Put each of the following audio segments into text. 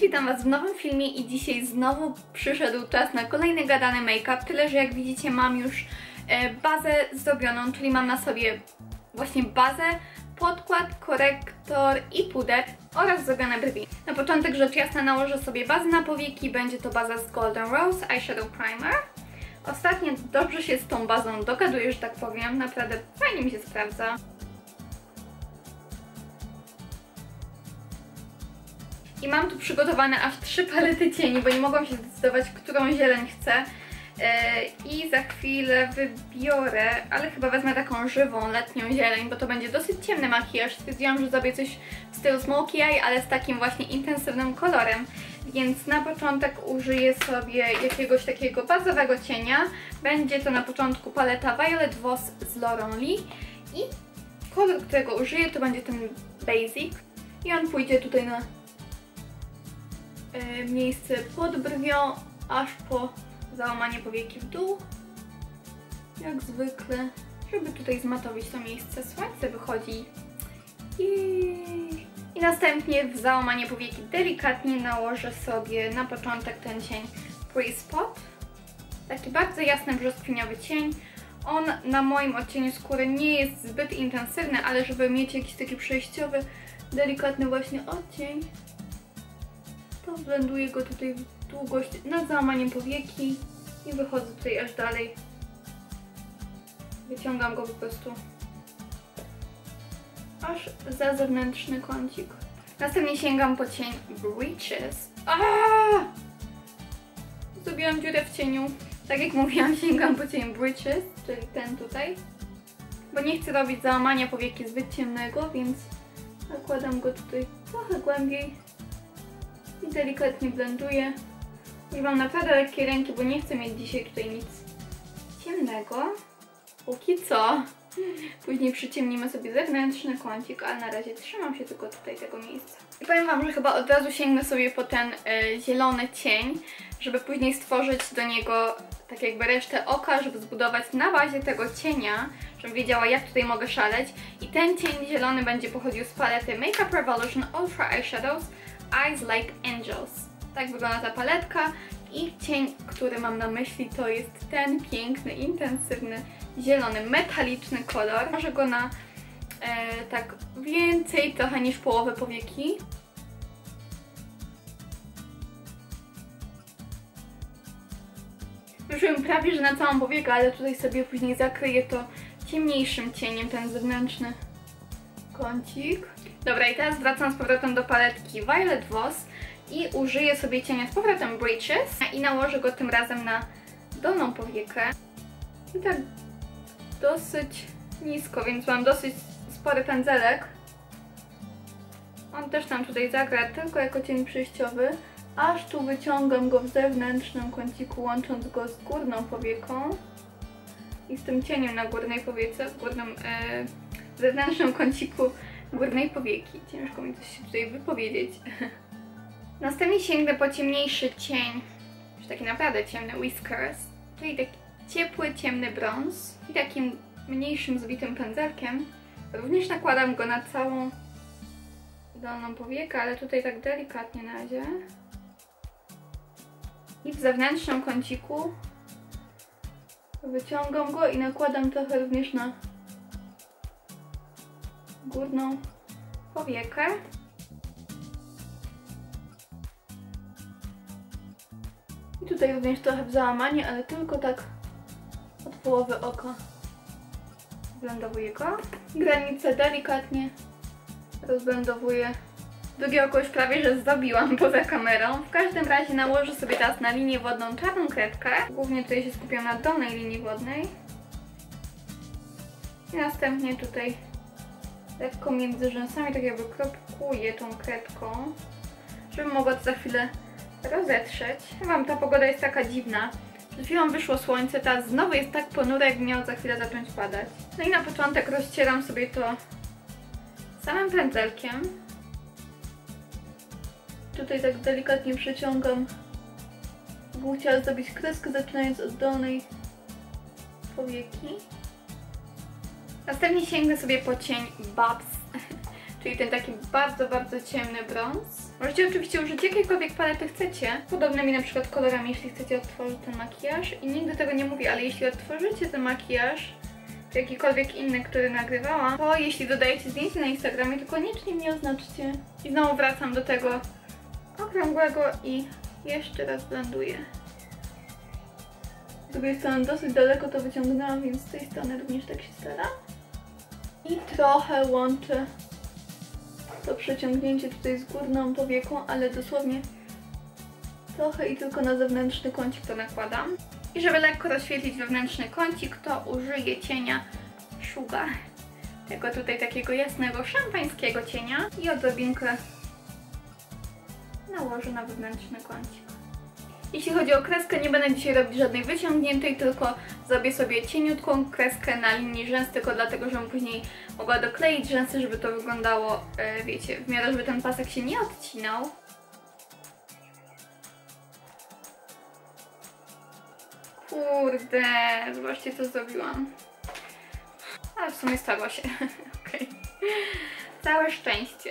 Witam Was w nowym filmie i dzisiaj znowu przyszedł czas na kolejny gadany make-up, tyle że jak widzicie mam już e, bazę zrobioną, czyli mam na sobie właśnie bazę, podkład, korektor i puder oraz zrobione brwi. Na początek rzecz jasna nałożę sobie bazę na powieki, będzie to baza z Golden Rose Eyeshadow Primer. Ostatnio dobrze się z tą bazą dogaduję, że tak powiem, naprawdę fajnie mi się sprawdza. I mam tu przygotowane aż trzy palety cieni, bo nie mogłam się zdecydować, którą zieleń chcę. Yy, I za chwilę wybiorę, ale chyba wezmę taką żywą, letnią zieleń, bo to będzie dosyć ciemny makijaż. Stwierdziłam, że zrobię coś w stylu smokey eye, ale z takim właśnie intensywnym kolorem. Więc na początek użyję sobie jakiegoś takiego bazowego cienia. Będzie to na początku paleta Violet Voss z Laurent Lee. I kolor, którego użyję, to będzie ten Basic. I on pójdzie tutaj na miejsce pod brwią, aż po załamanie powieki w dół. Jak zwykle, żeby tutaj zmatowić to miejsce. Słońce wychodzi. I, następnie w załamanie powieki delikatnie nałożę sobie na początek ten cień Pre-Spot. Taki bardzo jasny, brzoskwiniowy cień. On na moim odcieniu skóry nie jest zbyt intensywny, ale żeby mieć jakiś taki przejściowy, delikatny właśnie odcień, to blenduję go tutaj w długość nad załamaniem powieki i wychodzę tutaj aż dalej. Wyciągam go po prostu aż za zewnętrzny kącik. Następnie sięgam po cień Breaches. Aaaa! Zrobiłam dziurę w cieniu. Tak jak mówiłam, sięgam po cień Breaches, czyli ten tutaj. Bo nie chcę robić załamania powieki zbyt ciemnego, więc nakładam go tutaj trochę głębiej i delikatnie blenduję. Używam naprawdę lekkie ręki, bo nie chcę mieć dzisiaj tutaj nic ciemnego. Póki co. Później przyciemnimy sobie zewnętrzny kącik, ale na razie trzymam się tylko tutaj tego miejsca. I powiem Wam, że chyba od razu sięgnę sobie po ten y, zielony cień, żeby później stworzyć do niego tak jakby resztę oka, żeby zbudować na bazie tego cienia, żebym wiedziała jak tutaj mogę szaleć. I ten cień zielony będzie pochodził z palety Makeup Revolution Ultra Eyeshadows Eyes Like Angels. Tak wygląda ta paletka i cień, który mam na myśli to jest ten piękny, intensywny, zielony, metaliczny kolor. Może go na e, tak więcej trochę niż połowę powieki. Wyszłem prawie, że na całą powiekę, ale tutaj sobie później zakryję to ciemniejszym cieniem, ten zewnętrzny kącik. Dobra, i teraz wracam z powrotem do paletki Violet Voss i użyję sobie cienia z powrotem Breaches i nałożę go tym razem na dolną powiekę. I tak dosyć nisko, więc mam dosyć spory pędzelek. On też nam tutaj zagra tylko jako cień przejściowy, aż tu wyciągam go w zewnętrznym kąciku, łącząc go z górną powieką i z tym cieniem na górnej powiece, w górnym, e, zewnętrznym kąciku górnej powieki. Ciężko mi coś się tutaj wypowiedzieć. Następnie sięgnę po ciemniejszy cień, już taki naprawdę ciemny Whiskers, czyli taki ciepły, ciemny brąz i takim mniejszym, zbitym pędzelkiem. Również nakładam go na całą dolną powiekę, ale tutaj tak delikatnie na razie. I w zewnętrznym kąciku wyciągam go i nakładam trochę również na górną powiekę. I tutaj również trochę w załamanie, ale tylko tak od połowy oka blendowuję go. Granicę delikatnie rozblendowuję. Drugie oko już prawie, że zdobiłam poza kamerą. W każdym razie nałożę sobie teraz na linię wodną czarną kredkę. Głównie tutaj się skupiam na dolnej linii wodnej. I następnie tutaj lekko między rzęsami tak jakby kropkuję tą kredką, żeby mogła to za chwilę rozetrzeć. Wam ta pogoda jest taka dziwna. Przed chwilą wyszło słońce, teraz znowu jest tak ponure, jak miało za chwilę zacząć padać. No i na początek rozcieram sobie to samym pędzelkiem. Tutaj tak delikatnie przeciągam. Bym chciała zrobić kreskę, zaczynając od dolnej powieki. Następnie sięgnę sobie po cień Babs czyli ten taki bardzo, bardzo ciemny brąz. Możecie oczywiście użyć jakiejkolwiek palety chcecie, podobnymi na przykład kolorami, jeśli chcecie odtworzyć ten makijaż. I nigdy tego nie mówię, ale jeśli odtworzycie ten makijaż, czy jakikolwiek inny, który nagrywałam, to jeśli dodajecie zdjęcie na Instagramie, to koniecznie mnie oznaczcie. I znowu wracam do tego okrągłego i jeszcze raz blenduję. Z drugiej strony dosyć daleko to wyciągnęłam, więc z tej strony również tak się staram. I trochę łączę to przeciągnięcie tutaj z górną powieką, ale dosłownie trochę i tylko na zewnętrzny kącik to nakładam. I żeby lekko rozświetlić wewnętrzny kącik, to użyję cienia Sugar. Tego tutaj takiego jasnego, szampańskiego cienia. I odrobinkę nałożę na wewnętrzny kącik. Jeśli chodzi o kreskę, nie będę dzisiaj robić żadnej wyciągniętej, tylko zrobię sobie cieniutką kreskę na linii rzęs, tylko dlatego, żebym później mogła dokleić rzęsy, żeby to wyglądało, e, wiecie, w miarę, żeby ten pasek się nie odcinał. Kurde, zobaczcie co zrobiłam. Ale w sumie stało się. Okej. Całe szczęście.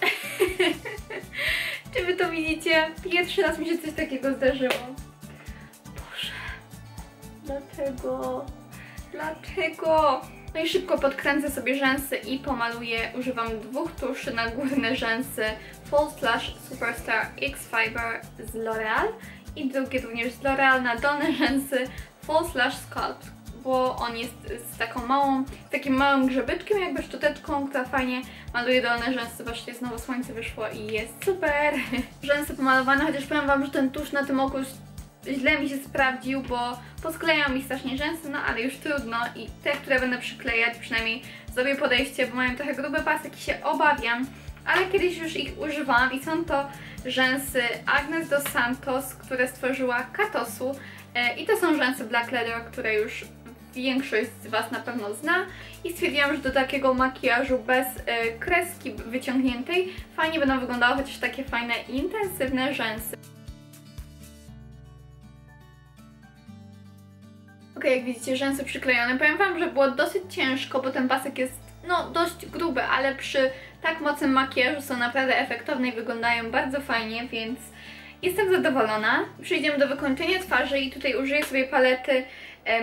Czy wy to widzicie? Pierwszy raz mi się coś takiego zdarzyło. Boże. Dlaczego? Dlaczego? No i szybko podkręcę sobie rzęsy i pomaluję. Używam dwóch tuszy na górne rzęsy Full Slash Superstar X Fiber z L'Oreal i drugie również z L'Oreal na dolne rzęsy Full Slash Sculpt, bo on jest z taką małą, z takim małym grzebyczkiem, jakby szczoteczką, która fajnie maluje dolne rzęsy. Zobaczcie, znowu słońce wyszło i jest super. Rzęsy pomalowane, chociaż powiem Wam, że ten tusz na tym oku źle mi się sprawdził, bo posklejał mi strasznie rzęsy, no ale już trudno i te, które będę przyklejać, przynajmniej zrobię podejście, bo mają trochę gruby pasek i się obawiam, ale kiedyś już ich używałam i są to rzęsy Agnes dos Santos, które stworzyła Katosu e, i to są rzęsy Black Leather, które już większość z Was na pewno zna i stwierdziłam, że do takiego makijażu bez e, kreski wyciągniętej fajnie będą wyglądały chociaż takie fajne intensywne rzęsy. Ok, jak widzicie rzęsy przyklejone. Powiem Wam, że było dosyć ciężko, bo ten pasek jest no dość gruby, ale przy tak mocnym makijażu są naprawdę efektowne i wyglądają bardzo fajnie, więc jestem zadowolona. Przejdziemy do wykończenia twarzy i tutaj użyję sobie palety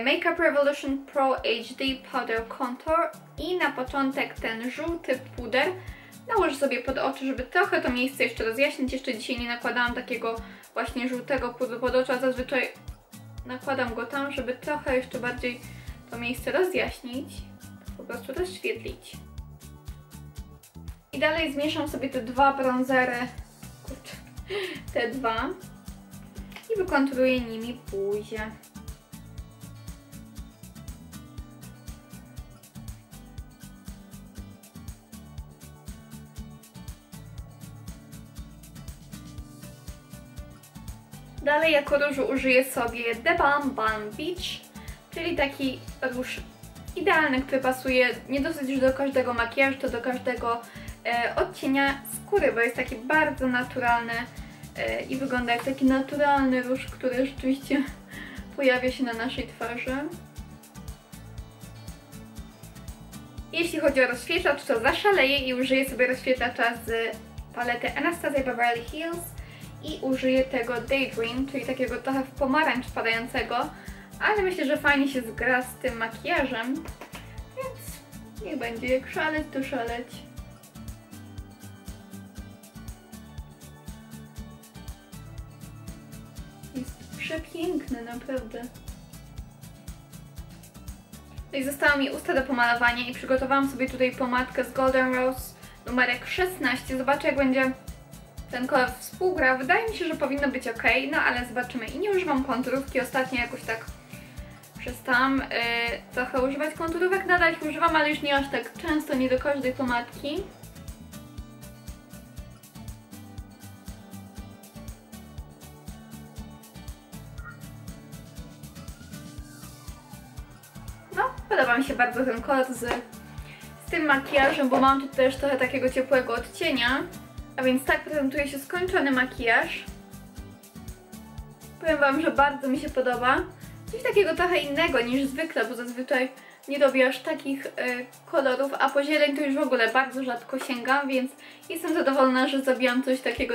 Makeup Revolution Pro HD Powder Contour i na początek ten żółty puder nałożę sobie pod oczy, żeby trochę to miejsce jeszcze rozjaśnić. Jeszcze dzisiaj nie nakładałam takiego właśnie żółtego pudru pod oczy, a zazwyczaj nakładam go tam, żeby trochę jeszcze bardziej to miejsce rozjaśnić, po prostu rozświetlić. I dalej zmieszam sobie te dwa bronzery, kurczę, te dwa i wykonturuję nimi buzię. Dalej jako różu użyję sobie The Balm Beach, czyli taki róż idealny, który pasuje nie dosyć już do każdego makijażu, to do każdego e, odcienia skóry, bo jest taki bardzo naturalny e, i wygląda jak taki naturalny róż, który rzeczywiście pojawia się na naszej twarzy. Jeśli chodzi o rozświetlacz, to zaszaleję i użyję sobie rozświetlacza z palety Anastasia Beverly Hills i użyję tego Daydream, czyli takiego trochę w pomarańcz spadającego, ale myślę, że fajnie się zgra z tym makijażem, więc niech będzie jak szaleć, to szaleć. Jest przepiękny, naprawdę. No i zostało mi usta do pomalowania i przygotowałam sobie tutaj pomadkę z Golden Rose numerek 16. Zobaczę jak będzie ten kolor współgra. Wydaje mi się, że powinno być ok, no ale zobaczymy. I nie używam konturówki, ostatnio jakoś tak przestałam yy, trochę używać konturówek, nadal ich używam, ale już nie aż tak często, nie do każdej pomadki. No, podoba mi się bardzo ten kolor z, tym makijażem, bo mam tu też trochę takiego ciepłego odcienia. A więc tak prezentuje się skończony makijaż. Powiem Wam, że bardzo mi się podoba. Coś takiego trochę innego niż zwykle, bo zazwyczaj nie robię aż takich e, kolorów, a po zieleń to już w ogóle bardzo rzadko sięgam, więc jestem zadowolona, że zrobiłam coś takiego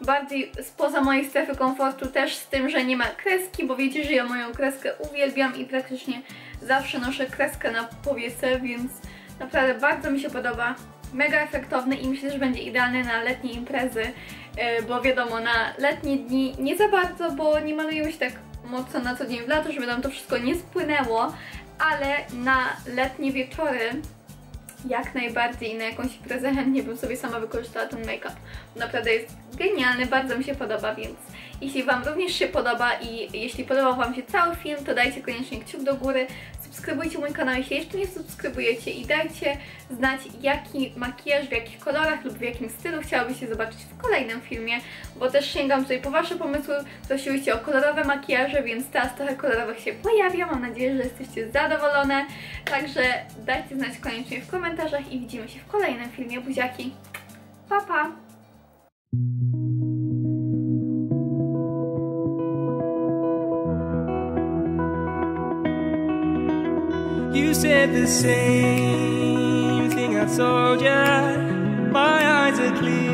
bardziej spoza mojej strefy komfortu, też z tym, że nie ma kreski, bo wiecie, że ja moją kreskę uwielbiam i praktycznie zawsze noszę kreskę na powiece, więc naprawdę bardzo mi się podoba. Mega efektowny i myślę, że będzie idealny na letnie imprezy, e, bo wiadomo, na letnie dni nie za bardzo, bo nie malujemy się tak mocno na co dzień w lato, żeby nam to wszystko nie spłynęło, ale na letnie wieczory jak najbardziej na jakąś imprezę chętnie bym sobie sama wykorzystała ten make-up. Naprawdę jest genialny, bardzo mi się podoba, więc jeśli Wam również się podoba i jeśli podobał Wam się cały film, to dajcie koniecznie kciuk do góry, subskrybujcie mój kanał, jeśli jeszcze nie subskrybujecie i dajcie znać, jaki makijaż, w jakich kolorach lub w jakim stylu chciałobyście zobaczyć w kolejnym filmie, bo też sięgam tutaj po Wasze pomysły, prosiłyście o kolorowe makijaże, więc teraz trochę kolorowych się pojawia, mam nadzieję, że jesteście zadowolone, także dajcie znać koniecznie w komentarzach i widzimy się w kolejnym filmie. Buziaki, pa pa! said the same thing I told ya. My eyes are clear.